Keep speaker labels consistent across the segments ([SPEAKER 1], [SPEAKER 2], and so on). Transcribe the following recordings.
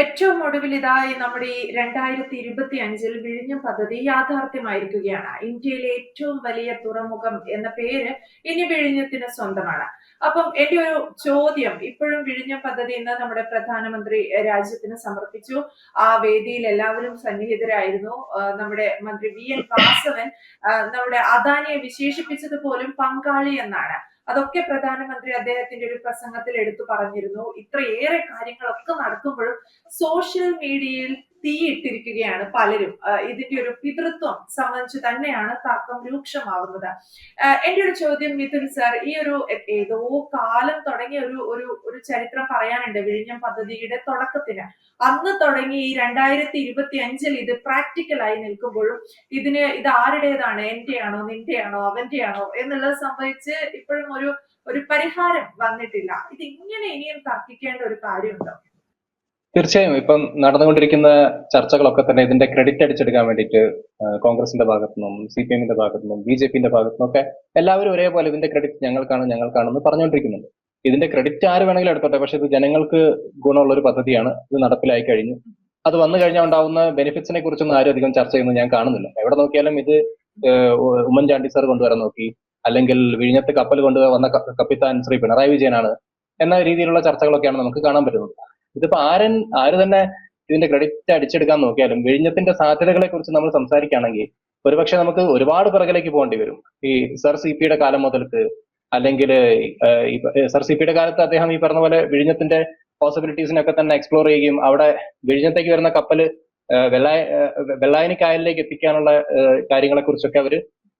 [SPEAKER 1] ഏറ്റവും ഒടുവിൽ ഇതായി നമ്മുടെ ഈ രണ്ടായിരത്തി ഇരുപത്തി അഞ്ചിൽ വിഴിഞ്ഞം പദ്ധതി യാഥാർത്ഥ്യമായിരിക്കുകയാണ്. ഇന്ത്യയിലെ ഏറ്റവും വലിയ തുറമുഖം എന്ന പേര് ഇനി വിഴിഞ്ഞത്തിന് സ്വന്തമാണ്. അപ്പം എന്റെ ഒരു ചോദ്യം ഇപ്പോഴും വിഴിഞ്ഞ പദ്ധതി എന്ന് നമ്മുടെ പ്രധാനമന്ത്രി രാജ്യത്തിന് സമർപ്പിച്ചു. ആ വേദിയിൽ എല്ലാവരും സന്നിഹിതരായിരുന്നു. നമ്മുടെ മന്ത്രി വി എൻ വാസവൻ നമ്മുടെ അദാനിയെ വിശേഷിപ്പിച്ചത് പോലും പങ്കാളി എന്നാണ്. അതൊക്കെ പ്രധാനമന്ത്രി അദ്ദേഹത്തിന്റെ ഒരു പ്രസംഗത്തിൽ എടുത്തു പറഞ്ഞിരുന്നു. ഇത്രയേറെ കാര്യങ്ങളൊക്കെ നടക്കുമ്പോഴും സോഷ്യൽ മീഡിയയിൽ തീയിട്ടിരിക്കുകയാണ് പലരും. ഇതിന്റെ ഒരു പിതൃത്വം സംബന്ധിച്ച് തന്നെയാണ് തർക്കം രൂക്ഷമാവുന്നത്. എന്റെ ഒരു ചോദ്യം മിഥുൻ സാർ ഈ ഒരു ഏതോ കാലം തുടങ്ങിയ ഒരു ഒരു ഒരു ചരിത്രം പറയാനുണ്ട് വിഴിഞ്ഞം പദ്ധതിയുടെ തുടക്കത്തിന്. അന്ന് തുടങ്ങി ഈ രണ്ടായിരത്തി ഇരുപത്തി അഞ്ചിൽ ഇത് പ്രാക്ടിക്കലായി നിൽക്കുമ്പോഴും ഇതിന് ഇത് ആരുടേതാണ്? എന്റെയാണോ? നിന്റെയാണോ? അവന്റെയാണോ? എന്നുള്ളത് സംഭവിച്ച് ഇപ്പോഴും ഒരു ഒരു പരിഹാരം വന്നിട്ടില്ല. ഇത് ഇങ്ങനെ ഇനിയും തർക്കിക്കേണ്ട ഒരു കാര്യമുണ്ടോ?
[SPEAKER 2] തീർച്ചയായും ഇപ്പം നടന്നുകൊണ്ടിരിക്കുന്ന ചർച്ചകളൊക്കെ തന്നെ ഇതിന്റെ ക്രെഡിറ്റ് അടിച്ചെടുക്കാൻ വേണ്ടിയിട്ട് കോൺഗ്രസിന്റെ ഭാഗത്തു നിന്നും സി പി എമ്മിന്റെ ഭാഗത്തു നിന്നും ബി ജെ പിന്റെ ഭാഗത്തു നിന്നും ഒക്കെ എല്ലാവരും ഒരേപോലെ ഇതിന്റെ ക്രെഡിറ്റ് ഞങ്ങൾക്കാണ് ഞങ്ങൾക്കാണെന്ന് പറഞ്ഞുകൊണ്ടിരിക്കുന്നുണ്ട്. ഇതിന്റെ ക്രെഡിറ്റ് ആര് വേണമെങ്കിലും എടുത്തോട്ടെ പക്ഷെ ഇത് ജനങ്ങൾക്ക് ഗുണമുള്ള ഒരു പദ്ധതിയാണ്. ഇത് നടപ്പിലായി കഴിഞ്ഞു. അത് വന്നു കഴിഞ്ഞാൽ ഉണ്ടാവുന്ന ബെനിഫിറ്റ്സിനെ കുറിച്ചൊന്നും ആരും അധികം ചർച്ച ചെയ്യുന്നത് ഞാൻ കാണുന്നില്ല. എവിടെ നോക്കിയാലും ഇത് ഉമ്മൻചാണ്ടി സാർ കൊണ്ടുവരാൻ നോക്കി അല്ലെങ്കിൽ വിഴിഞ്ഞത്ത് കപ്പൽ കൊണ്ടുവന്ന കപ്പിത്താൻ ശ്രീ പിണറായി വിജയനാണ് എന്ന രീതിയിലുള്ള ചർച്ചകളൊക്കെയാണ് നമുക്ക് കാണാൻ പറ്റുന്നത്. ഇതിപ്പോ ആരൻ ആര് തന്നെ ഇതിന്റെ ക്രെഡിറ്റ് അടിച്ചെടുക്കാൻ നോക്കിയാലും വിഴിഞ്ഞത്തിന്റെ സാധ്യതകളെ കുറിച്ച് നമ്മൾ സംസാരിക്കുകയാണെങ്കിൽ ഒരുപക്ഷെ നമുക്ക് ഒരുപാട് പിറകിലേക്ക് പോകേണ്ടി വരും ഈ സർ സി പിയുടെ കാലം മുതൽക്ക് അല്ലെങ്കിൽ സർ സി പിയുടെ കാലത്ത് അദ്ദേഹം ഈ പറഞ്ഞ പോലെ വിഴിഞ്ഞത്തിന്റെ പോസിബിലിറ്റീസിനൊക്കെ തന്നെ എക്സ്പ്ലോർ ചെയ്യുകയും അവിടെ വിഴിഞ്ഞത്തേക്ക് വരുന്ന കപ്പൽ വെള്ളായ വെള്ളായനി കായലിലേക്ക് എത്തിക്കാനുള്ള കാര്യങ്ങളെ കുറിച്ചൊക്കെ അവർ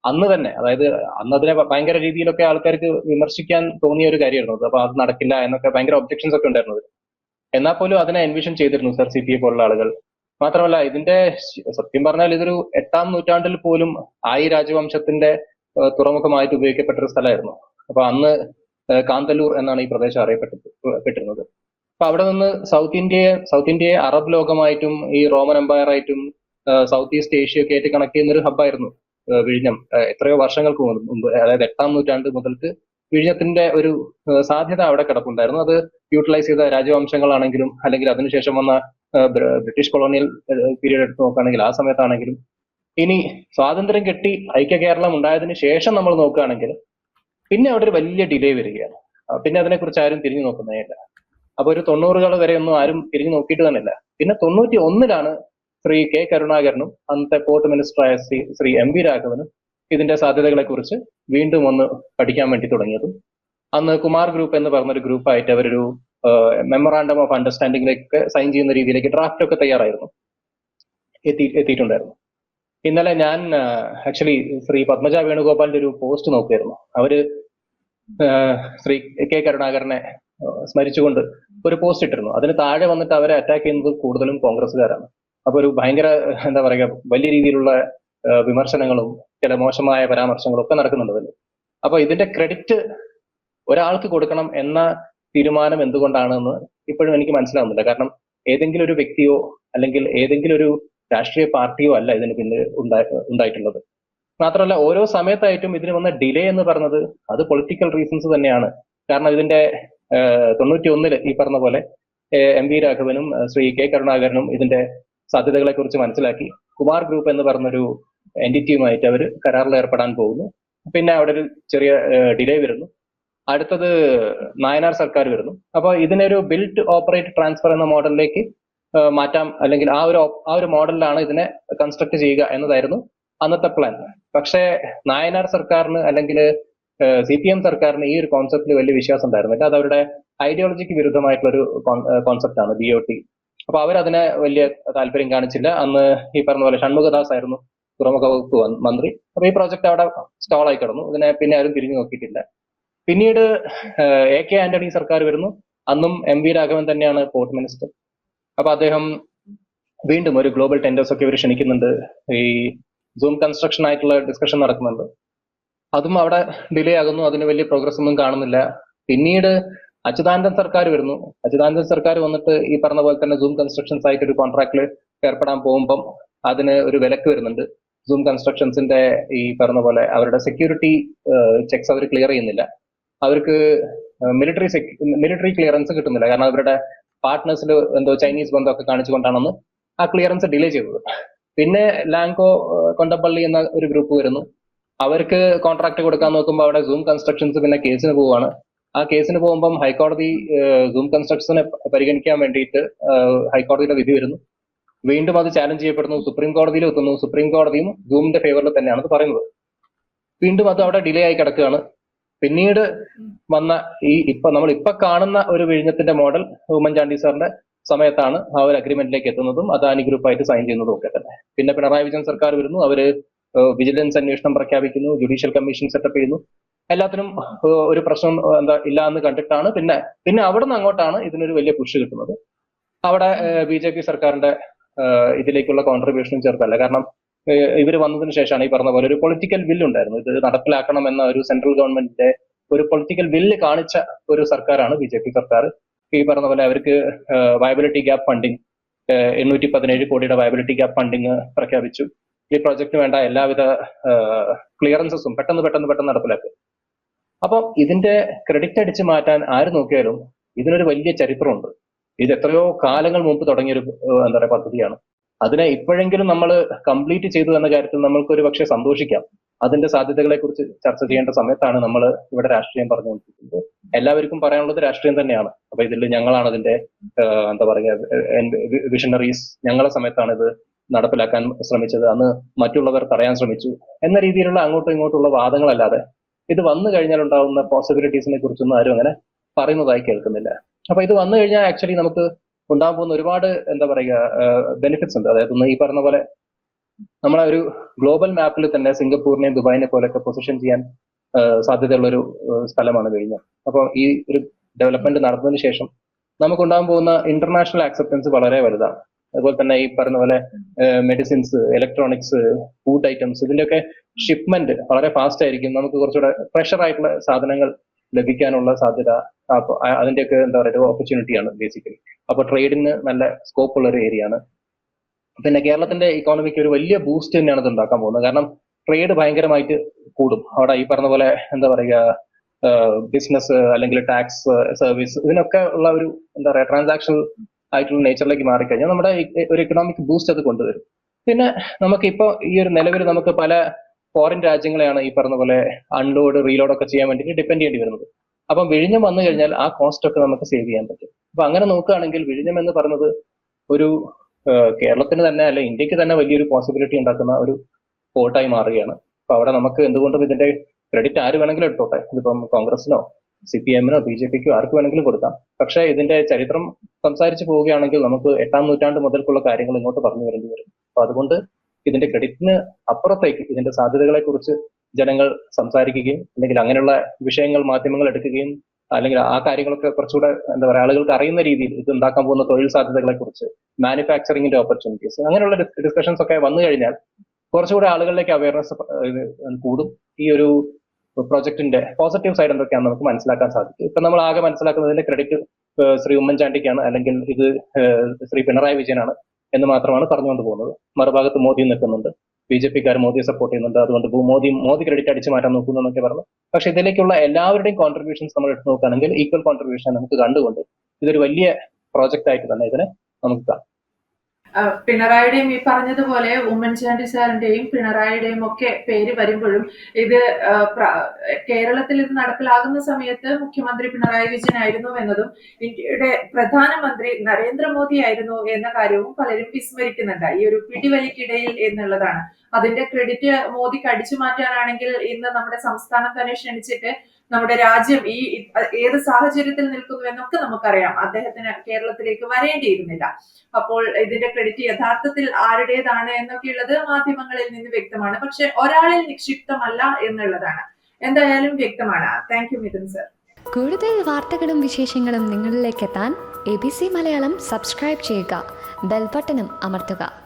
[SPEAKER 2] അന്ന് തന്നെ അതായത് അന്ന് അതിനെ ഭയങ്കര രീതിയിലൊക്കെ ആൾക്കാർക്ക് വിമർശിക്കാൻ തോന്നിയ ഒരു കാര്യമായിരുന്നു. അപ്പൊ അത് നടക്കില്ല എന്നൊക്കെ ഭയങ്കര ഒബ്ജക്ഷൻസ് ഒക്കെ ഉണ്ടായിരുന്നു. എന്നാൽ പോലും അതിനെ എൻവിഷൻ ചെയ്തിരുന്നു സർ സി പി പോലുള്ള ആളുകൾ. മാത്രമല്ല ഇതിന്റെ സത്യം പറഞ്ഞാൽ ഇതൊരു എട്ടാം നൂറ്റാണ്ടിൽ പോലും ആയി രാജവംശത്തിന്റെ തുറമുഖമായിട്ട് ഉപയോഗിക്കപ്പെട്ട ഒരു സ്ഥലമായിരുന്നു. അപ്പൊ അന്ന് കാന്തല്ലൂർ എന്നാണ് ഈ പ്രദേശം അറിയപ്പെട്ടിരുന്നത് പെട്ടിരുന്നത്. അപ്പൊ അവിടെ നിന്ന് സൗത്ത് ഇന്ത്യയെ സൗത്ത് ഇന്ത്യയെ അറബ് ലോകമായിട്ടും ഈ റോമൻ എംപയർ ആയിട്ടും സൗത്ത് ഈസ്റ്റ് ഏഷ്യ ഒക്കെ ആയിട്ട് കണക്ട് ചെയ്യുന്ന ഒരു ഹബ്ബായിരുന്നു വിഴിഞ്ഞം എത്രയോ വർഷങ്ങൾക്ക് മുമ്പ് അതായത് എട്ടാം നൂറ്റാണ്ട് മുതൽക്ക് വിഴിഞ്ഞത്തിന്റെ ഒരു സാധ്യത അവിടെ കിടപ്പുണ്ടായിരുന്നു. അത് യൂട്ടിലൈസ് ചെയ്ത രാജവംശങ്ങളാണെങ്കിലും അല്ലെങ്കിൽ അതിനുശേഷം വന്ന ബ്രിട്ടീഷ് കൊളോണിയൽ പീരീഡ് എടുത്ത് നോക്കുകയാണെങ്കിൽ ആ സമയത്താണെങ്കിലും ഇനി സ്വാതന്ത്ര്യം കിട്ടി ഐക്യ കേരളം ഉണ്ടായതിനു ശേഷം നമ്മൾ നോക്കുകയാണെങ്കിൽ പിന്നെ അവിടെ ഒരു വലിയ ഡിലേ വരികയാണ്. പിന്നെ അതിനെക്കുറിച്ച് ആരും തിരിഞ്ഞു നോക്കുന്നേയില്ല. അപ്പൊ ഒരു തൊണ്ണൂറുകൾ വരെ ഒന്നും ആരും തിരിഞ്ഞു നോക്കിയിട്ട് തന്നെയില്ല. പിന്നെ തൊണ്ണൂറ്റി ഒന്നിലാണ് ശ്രീ കെ കരുണാകരനും അന്നത്തെ പോർട്ട് മിനിസ്റ്ററായ ശ്രീ ശ്രീ എം വി രാഘവനും ഇതിന്റെ സാധ്യതകളെ കുറിച്ച് വീണ്ടും ഒന്ന് പഠിക്കാൻ വേണ്ടി തുടങ്ങിയതും. അന്ന് കുമാർ ഗ്രൂപ്പ് എന്ന് പറഞ്ഞൊരു ഗ്രൂപ്പായിട്ട് അവരൊരു മെമ്മറാണ്ടം ഓഫ് അണ്ടർസ്റ്റാൻഡിംഗിലേക്ക് സൈൻ ചെയ്യുന്ന രീതിയിലേക്ക് ഡ്രാഫ്റ്റ് ഒക്കെ തയ്യാറായിരുന്നു. എത്തി എത്തിയിട്ടുണ്ടായിരുന്നു. ഇന്നലെ ഞാൻ ആക്ച്വലി ശ്രീ പത്മജ വേണുഗോപാലിന്റെ ഒരു പോസ്റ്റ് നോക്കിയായിരുന്നു അവർ ശ്രീ കെ കരുണാകരനെ സ്മരിച്ചുകൊണ്ട് ഒരു പോസ്റ്റ് ഇട്ടിരുന്നു. അതിന് താഴെ വന്നിട്ട് അവരെ അറ്റാക്ക് ചെയ്യുന്നത് കൂടുതലും കോൺഗ്രസ്സുകാരാണ്. അപ്പൊ ഒരു ഭയങ്കര എന്താ പറയുക വലിയ രീതിയിലുള്ള വിമർശനങ്ങളും ചില മോശമായ പരാമർശങ്ങളും ഒക്കെ നടക്കുന്നുണ്ടല്ലോ അപ്പൊ ഇതിന്റെ ക്രെഡിറ്റ് ഒരാൾക്ക് കൊടുക്കണം എന്ന തീരുമാനം എന്തുകൊണ്ടാണെന്ന് ഇപ്പോഴും എനിക്ക് മനസ്സിലാവുന്നില്ല. കാരണം ഏതെങ്കിലും ഒരു വ്യക്തിയോ അല്ലെങ്കിൽ ഏതെങ്കിലും ഒരു രാഷ്ട്രീയ പാർട്ടിയോ അല്ല ഇതിന് പിന്നിൽ ഉണ്ടാ- ഉണ്ടായിട്ടുള്ളത്. മാത്രമല്ല ഓരോ സമയത്തായിട്ടും ഇതിന് വന്ന ഡിലേ എന്ന് പറഞ്ഞത് അത് പൊളിറ്റിക്കൽ റീസൺസ് തന്നെയാണ്. കാരണം ഇതിന്റെ തൊണ്ണൂറ്റി ഒന്നിൽ ഈ പറഞ്ഞ പോലെ എം വി രാഘവനും ശ്രീ കെ കരുണാകരനും ഇതിന്റെ സാധ്യതകളെ കുറിച്ച് മനസ്സിലാക്കി. കുമാർ ഗ്രൂപ്പ് എന്ന് പറഞ്ഞൊരു എന്റിറ്റിയുമായിട്ട് അവർ കരാറിൽ ഏർപ്പെടാൻ പോകുന്നു. പിന്നെ അവിടെ ഒരു ചെറിയ ഡിലേ വരുന്നു. അടുത്തത് നായനാർ സർക്കാർ വരുന്നു. അപ്പൊ ഇതിനൊരു ബിൽഡ് ഓപ്പറേറ്റ് ട്രാൻസ്ഫർ എന്ന മോഡലിലേക്ക് മാറ്റാം. അല്ലെങ്കിൽ ആ ഒരു ആ ഒരു മോഡലിലാണ് ഇതിനെ കൺസ്ട്രക്ട് ചെയ്യുക എന്നതായിരുന്നു അന്നത്തെ പ്ലാൻ പക്ഷേ നായനാർ സർക്കാരിന് അല്ലെങ്കിൽ സി പി എം സർക്കാരിന് ഈ ഒരു കോൺസെപ്റ്റിൽ വലിയ വിശ്വാസം ഉണ്ടായിരുന്നില്ല. അത് അവരുടെ ഐഡിയോളജിക്ക് വിരുദ്ധമായിട്ടുള്ള ഒരു കോൺസെപ്റ്റ് ആണ് ബി ഒ ടി അപ്പൊ അവരതിനെ വലിയ താല്പര്യം കാണിച്ചില്ല. അന്ന് ഈ പറഞ്ഞ പോലെ ഷൺമുഖദാസ് ആയിരുന്നു തുറമുഖ വകുപ്പ് മന്ത്രി. അപ്പൊ ഈ പ്രോജക്റ്റ് അവിടെ സ്റ്റോൾ ആയി കിടന്നു. ഇതിനെ പിന്നെ ആരും തിരിഞ്ഞു നോക്കിയിട്ടില്ല. പിന്നീട് എ കെ ആന്റണി സർക്കാർ വരുന്നു. അന്നും എം വി രാഘവൻ തന്നെയാണ് പോർട്ട് മിനിസ്റ്റർ അപ്പൊ അദ്ദേഹം വീണ്ടും ഒരു ഗ്ലോബൽ ടെൻഡേഴ്സ് ഒക്കെ ഇവർ ക്ഷണിക്കുന്നുണ്ട്. ഈ സൂം കൺസ്ട്രക്ഷൻ ആയിട്ടുള്ള ഡിസ്കഷൻ നടക്കുന്നുണ്ട്. അതും അവിടെ ഡിലേ ആകുന്നു. അതിന് വലിയ പ്രോഗ്രസ് ഒന്നും കാണുന്നില്ല. പിന്നീട് അച്യുതാനന്ദൻ സർക്കാർ വരുന്നു. അച്യുതാനന്ദൻ സർക്കാർ വന്നിട്ട് ഈ പറഞ്ഞ പോലെ തന്നെ സൂം കൺസ്ട്രക്ഷൻസ് ആയിട്ട് ഒരു കോൺട്രാക്റ്റിൽ ഏർപ്പെടാൻ പോകുമ്പം അതിന് ഒരു വിലക്ക് വരുന്നുണ്ട്. സൂം കൺസ്ട്രക്ഷൻസിന്റെ ഈ പറഞ്ഞ പോലെ അവരുടെ സെക്യൂരിറ്റി ചെക്സ് അവർ ക്ലിയർ ചെയ്യുന്നില്ല. അവർക്ക് മിലിറ്ററി മിലിറ്ററി ക്ലിയറൻസ് കിട്ടുന്നില്ല. കാരണം അവരുടെ പാർട്ട്നേഴ്സിൽ എന്തോ ചൈനീസ് ബന്ധമൊക്കെ കാണിച്ചുകൊണ്ടാണെന്ന് ആ ക്ലിയറൻസ് ഡിലേ ചെയ്തത്. പിന്നെ ലാങ്കോ കൊണ്ടപ്പള്ളി എന്ന ഒരു ഗ്രൂപ്പ് വരുന്നു. അവർക്ക് കോൺട്രാക്ട് കൊടുക്കാൻ നോക്കുമ്പോൾ അവിടെ സൂം കൺസ്ട്രക്ഷൻസ് പിന്നെ കേസിന് പോവുകയാണ്. ആ കേസിന് പോകുമ്പം ഹൈക്കോടതി സൂം കൺസ്ട്രക്ഷനെ പരിഗണിക്കാൻ വേണ്ടിയിട്ട് ഹൈക്കോടതിയുടെ വിധി വരുന്നു. വീണ്ടും അത് ചാലഞ്ച് ചെയ്യപ്പെടുന്നു സുപ്രീം കോടതിയിൽ എത്തുന്നു സുപ്രീം കോടതിയും ജൂമിന്റെ ഫേവറിൽ തന്നെയാണ് അത് പറയുന്നത്. വീണ്ടും അത് അവിടെ ഡിലേ ആയി കിടക്കുകയാണ്. പിന്നീട് വന്ന ഈ ഇപ്പൊ നമ്മൾ ഇപ്പൊ കാണുന്ന ഒരു വിഴിഞ്ഞത്തിന്റെ മോഡൽ ഉമ്മൻചാണ്ടി സാറിന്റെ സമയത്താണ് ആ ഒരു അഗ്രിമെന്റിലേക്ക് എത്തുന്നതും അദാനി ഗ്രൂപ്പായിട്ട് സൈൻ ചെയ്യുന്നതും ഒക്കെ തന്നെ. പിന്നെ പിണറായി വിജയൻ സർക്കാർ വരുന്നു അവർ വിജിലൻസ് അന്വേഷണം പ്രഖ്യാപിക്കുന്നു ജുഡീഷ്യൽ കമ്മീഷൻ സെറ്റപ്പ് ചെയ്യുന്നു. എല്ലാത്തിനും ഒരു പ്രശ്നം എന്താ ഇല്ല എന്ന് കണ്ടിട്ടാണ്. പിന്നെ പിന്നെ അവിടെ നിന്ന് അങ്ങോട്ടാണ് ഇതിനൊരു വലിയ പുഷ് കിട്ടുന്നത്. അവിടെ ബി ജെ പി സർക്കാരിന്റെ ഇതിലേക്കുള്ള കോൺട്രിബ്യൂഷനും ചേർത്തല്ല. കാരണം ഇവർ വന്നതിന് ശേഷമാണ് ഈ പറഞ്ഞ പോലെ ഒരു പൊളിറ്റിക്കൽ ബില്ല് ഉണ്ടായിരുന്നു. ഇത് നടപ്പിലാക്കണം എന്ന ഒരു സെൻട്രൽ ഗവൺമെന്റിന്റെ ഒരു പൊളിറ്റിക്കൽ ബില്ല് കാണിച്ച ഒരു സർക്കാരാണ് ബി ജെ പി സർക്കാർ. ഈ പറഞ്ഞ പോലെ അവർക്ക് വയബിലിറ്റി ഗ്യാപ്പ് ഫണ്ടിങ് എണ്ണൂറ്റി പതിനേഴ് കോടിയുടെ വയബിലിറ്റി ഗ്യാപ്പ് ഫണ്ടിങ് പ്രഖ്യാപിച്ചു. ഈ പ്രോജക്റ്റിന് വേണ്ട എല്ലാവിധ ക്ലിയറൻസസും പെട്ടെന്ന് പെട്ടെന്ന് പെട്ടെന്ന് നടപ്പിലാക്കി. അപ്പം ഇതിന്റെ ക്രെഡിറ്റ് അടിച്ചു മാറ്റാൻ ആര് നോക്കിയാലും ഇതിനൊരു വലിയ ചരിത്രമുണ്ട്. ഇത് എത്രയോ കാലങ്ങൾ മുമ്പ് തുടങ്ങിയ ഒരു എന്താ പറയുക പദ്ധതിയാണ്. അതിനെ ഇപ്പോഴെങ്കിലും നമ്മൾ കംപ്ലീറ്റ് ചെയ്തു എന്ന കാര്യത്തിൽ നമ്മൾക്ക് ഒരു പക്ഷേ സന്തോഷിക്കാം. അതിന്റെ സാധ്യതകളെ കുറിച്ച് ചർച്ച ചെയ്യേണ്ട സമയത്താണ് നമ്മൾ ഇവിടെ രാഷ്ട്രീയം പറഞ്ഞുകൊണ്ടിരിക്കുന്നത്. എല്ലാവർക്കും പറയാനുള്ളത് രാഷ്ട്രീയം തന്നെയാണ്. അപ്പൊ ഇതിൽ ഞങ്ങളാണ് അതിന്റെ എന്താ പറയുക വിഷണറീസ് ഞങ്ങളെ സമയത്താണ് ഇത് നടപ്പിലാക്കാൻ ശ്രമിച്ചത്. അന്ന് മറ്റുള്ളവർ തടയാൻ ശ്രമിച്ചു എന്ന രീതിയിലുള്ള അങ്ങോട്ടും ഇങ്ങോട്ടുള്ള വാദങ്ങളല്ലാതെ ഇത് വന്നു കഴിഞ്ഞാൽ ഉണ്ടാകുന്ന പോസിബിലിറ്റീസിനെ കുറിച്ചൊന്നും ആരും അങ്ങനെ പറയുന്നതായി കേൾക്കുന്നില്ല. അപ്പൊ ഇത് വന്നു കഴിഞ്ഞാൽ ആക്ച്വലി നമുക്ക് ഉണ്ടാകാൻ പോകുന്ന ഒരുപാട് എന്താ പറയുക ബെനിഫിറ്റ്സ് ഉണ്ട്. അതായത് ഒന്ന് ഈ പറഞ്ഞ പോലെ നമ്മളെ ഒരു ഗ്ലോബൽ മാപ്പിൽ തന്നെ സിംഗപ്പൂരിനെയും ദുബായിനെ പോലെയൊക്കെ പൊസിഷൻ ചെയ്യാൻ സാധ്യതയുള്ള ഒരു സ്ഥലമാണ് കഴിഞ്ഞ. അപ്പോൾ ഈ ഒരു ഡെവലപ്മെന്റ് നടന്നതിന് ശേഷം നമുക്ക് നമുക്കുണ്ടാകാൻ പോകുന്ന ഇന്റർനാഷണൽ ആക്സെപ്റ്റൻസ് വളരെ വലുതാണ്. അതുപോലെ തന്നെ ഈ പറഞ്ഞ പോലെ മെഡിസിൻസ് ഇലക്ട്രോണിക്സ് ഫുഡ് ഐറ്റംസ് ഇതിന്റെയൊക്കെ ഷിപ്മെന്റ് വളരെ ഫാസ്റ്റ് ആയിരിക്കും. നമുക്ക് കുറച്ചുകൂടെ പ്രഷർ ആയിട്ടുള്ള സാധനങ്ങൾ ലഭിക്കാനുള്ള സാധ്യത അപ്പൊ അതിന്റെയൊക്കെ എന്താ പറയുക ഓപ്പർച്യൂണിറ്റിയാണ് ബേസിക്കലി അപ്പൊ ട്രേഡിന് നല്ല സ്കോപ്പ് ഉള്ള ഒരു ഏരിയ ആണ്. പിന്നെ കേരളത്തിന്റെ ഇക്കോണമിക്ക് ഒരു വലിയ ബൂസ്റ്റ് തന്നെയാണ് ഇത് ഉണ്ടാക്കാൻ പോകുന്നത്. കാരണം ട്രേഡ് ഭയങ്കരമായിട്ട് കൂടും. അവിടെ ഈ പറഞ്ഞ പോലെ എന്താ പറയുക ബിസിനസ് അല്ലെങ്കിൽ ടാക്സ് സർവീസ് ഇതിനൊക്കെ ഉള്ള ഒരു എന്താ പറയുക ട്രാൻസാക്ഷൻ ആയിട്ടുള്ള നേച്ചറിലേക്ക് മാറിക്കഴിഞ്ഞാൽ നമ്മുടെ ഒരു ഇക്കണോമിക് ബൂസ്റ്റ് അത് കൊണ്ടുവരും. പിന്നെ നമുക്ക് ഇപ്പൊ ഈ ഒരു നിലവിൽ നമുക്ക് പല ഫോറിൻ രാജ്യങ്ങളെയാണ് ഈ പറഞ്ഞ പോലെ അൺലോഡ് റീലോഡ് ഒക്കെ ചെയ്യാൻ വേണ്ടിയിട്ട് ഡിപ്പെൻഡ് ചെയ്യേണ്ടി വരുന്നത്. അപ്പം വിഴിഞ്ഞം വന്നു കഴിഞ്ഞാൽ ആ കോസ്റ്റ് ഒക്കെ നമുക്ക് സേവ് ചെയ്യാൻ പറ്റും. അപ്പൊ അങ്ങനെ നോക്കുകയാണെങ്കിൽ വിഴിഞ്ഞം എന്ന് പറയുന്നത് ഒരു കേരളത്തിന് തന്നെ അല്ലെ ഇന്ത്യയ്ക്ക് തന്നെ വലിയൊരു പോസിബിലിറ്റി ഉണ്ടാക്കുന്ന ഒരു പോർട്ടായി മാറുകയാണ്. അപ്പൊ അവിടെ നമുക്ക് എന്തുകൊണ്ടും ഇതിന്റെ ക്രെഡിറ്റ് ആര് വേണമെങ്കിലും എടുത്തോട്ടെ? ഇതിപ്പം കോൺഗ്രസിനോ സി പി എമ്മിനോ ബി ജെ പിക്കോ ആർക്ക് വേണമെങ്കിലും കൊടുക്കാം. പക്ഷേ ഇതിന്റെ ചരിത്രം സംസാരിച്ചു പോവുകയാണെങ്കിൽ നമുക്ക് എട്ടാം നൂറ്റാണ്ട് മുതൽക്കുള്ള കാര്യങ്ങൾ ഇങ്ങോട്ട് പറഞ്ഞു വരേണ്ടി വരും. അപ്പൊ അതുകൊണ്ട് ഇതിന്റെ ക്രെഡിറ്റിന് അപ്പുറത്തേക്ക് ഇതിന്റെ സാധ്യതകളെ കുറിച്ച് ജനങ്ങൾ സംസാരിക്കുകയും അല്ലെങ്കിൽ അങ്ങനെയുള്ള വിഷയങ്ങൾ മാധ്യമങ്ങൾ എടുക്കുകയും അല്ലെങ്കിൽ ആ കാര്യങ്ങളൊക്കെ കുറച്ചുകൂടെ എന്താ പറയുക ആളുകൾക്ക് അറിയുന്ന രീതിയിൽ ഇത് ഉണ്ടാക്കാൻ പോകുന്ന തൊഴിൽ സാധ്യതകളെ കുറിച്ച് മാനുഫാക്ചറിങ്ങിന്റെ ഓപ്പർച്യൂണിറ്റീസ് അങ്ങനെയുള്ള ഡിസ്കഷൻസ് ഒക്കെ വന്നു കഴിഞ്ഞാൽ കുറച്ചുകൂടെ ആളുകളിലേക്ക് അവയർനെസ് കൂടും. ഈ ഒരു പ്രോജക്റ്റിന്റെ പോസിറ്റീവ് സൈഡ് എന്തൊക്കെയാണെന്ന് നമുക്ക് മനസ്സിലാക്കാൻ സാധിക്കും. ഇപ്പൊ നമ്മൾ ആകെ മനസ്സിലാക്കുന്നതിന്റെ ക്രെഡിറ്റ് ശ്രീ ഉമ്മൻചാണ്ടിക്കാണ് അല്ലെങ്കിൽ ഇത് ശ്രീ പിണറായി വിജയനാണ് എന്ന് മാത്രമാണ് പറഞ്ഞുകൊണ്ട് പോകുന്നത്. മറുഭാഗത്ത് മോദി നിൽക്കുന്നുണ്ട്. ബി ജെ പിക്കാർ മോദിയെ സപ്പോർട്ട് ചെയ്യുന്നുണ്ട്. അതുകൊണ്ട് മോദി മോദി ക്രെഡിറ്റ് അടിച്ചു മാറ്റാൻ നോക്കുന്നു എന്നൊക്കെ പറഞ്ഞു. പക്ഷെ ഇതിലേക്കുള്ള എല്ലാവരുടെയും കോൺട്രിബ്യൂഷൻസ് നമ്മൾ എടുത്ത് നോക്കുകയാണെങ്കിൽ ഈക്വൽ കോൺട്രിബ്യൂഷൻ നമുക്ക് കണ്ടുകൊണ്ട് ഇതൊരു വലിയ പ്രോജക്റ്റ് ആയിട്ട് തന്നെ ഇതിനെ നമുക്ക് കാണാം.
[SPEAKER 1] പിണറായിയുടെയും ഈ പറഞ്ഞതുപോലെ ഉമ്മൻചാണ്ടി സാറിന്റെയും പിണറായിയുടെയും ഒക്കെ പേര് വരുമ്പോഴും ഇത് കേരളത്തിൽ ഇത് നടപ്പിലാകുന്ന സമയത്ത് മുഖ്യമന്ത്രി പിണറായി വിജയൻ ആയിരുന്നു എന്നതും ഇന്ത്യയുടെ പ്രധാനമന്ത്രി നരേന്ദ്രമോദി ആയിരുന്നു എന്ന കാര്യവും പലരും വിസ്മരിക്കുന്നുണ്ട്. ഈ ഒരു പിടിവലിക്കിടയിൽ എന്നുള്ളതാണ്. അതിന്റെ ക്രെഡിറ്റ് മോദിക്ക് അടിച്ചു മാറ്റാനാണെങ്കിൽ ഇന്ന് നമ്മുടെ സംസ്ഥാനം തന്നെ ക്ഷണിച്ചിട്ട് നമ്മുടെ രാജ്യം ഈ ഏത് സാഹചര്യത്തിൽ നിൽക്കുന്നു എന്നൊക്കെ നമുക്കറിയാം. അദ്ദേഹത്തിന് കേരളത്തിലേക്ക് വരേണ്ടിയിരുന്നില്ല. അപ്പോൾ ഇതിന്റെ ക്രെഡിറ്റ് യഥാർത്ഥത്തിൽ ആരുടേതാണ് എന്നൊക്കെയുള്ളത് മാധ്യമങ്ങളിൽ നിന്ന് വ്യക്തമാണ്. പക്ഷെ ഒരാളിൽ നിക്ഷിപ്തമല്ല എന്നുള്ളതാണ്. എന്തായാലും വ്യക്തമാണ്. താങ്ക് യു മിഥുൻ സർ
[SPEAKER 3] കൂടുതൽ വാർത്തകളും വിശേഷങ്ങളും നിങ്ങളിലേക്ക് എത്താൻ A B C Malayalam subscribe ചെയ്യുക. ബെൽബട്ടനും അമർത്തുക.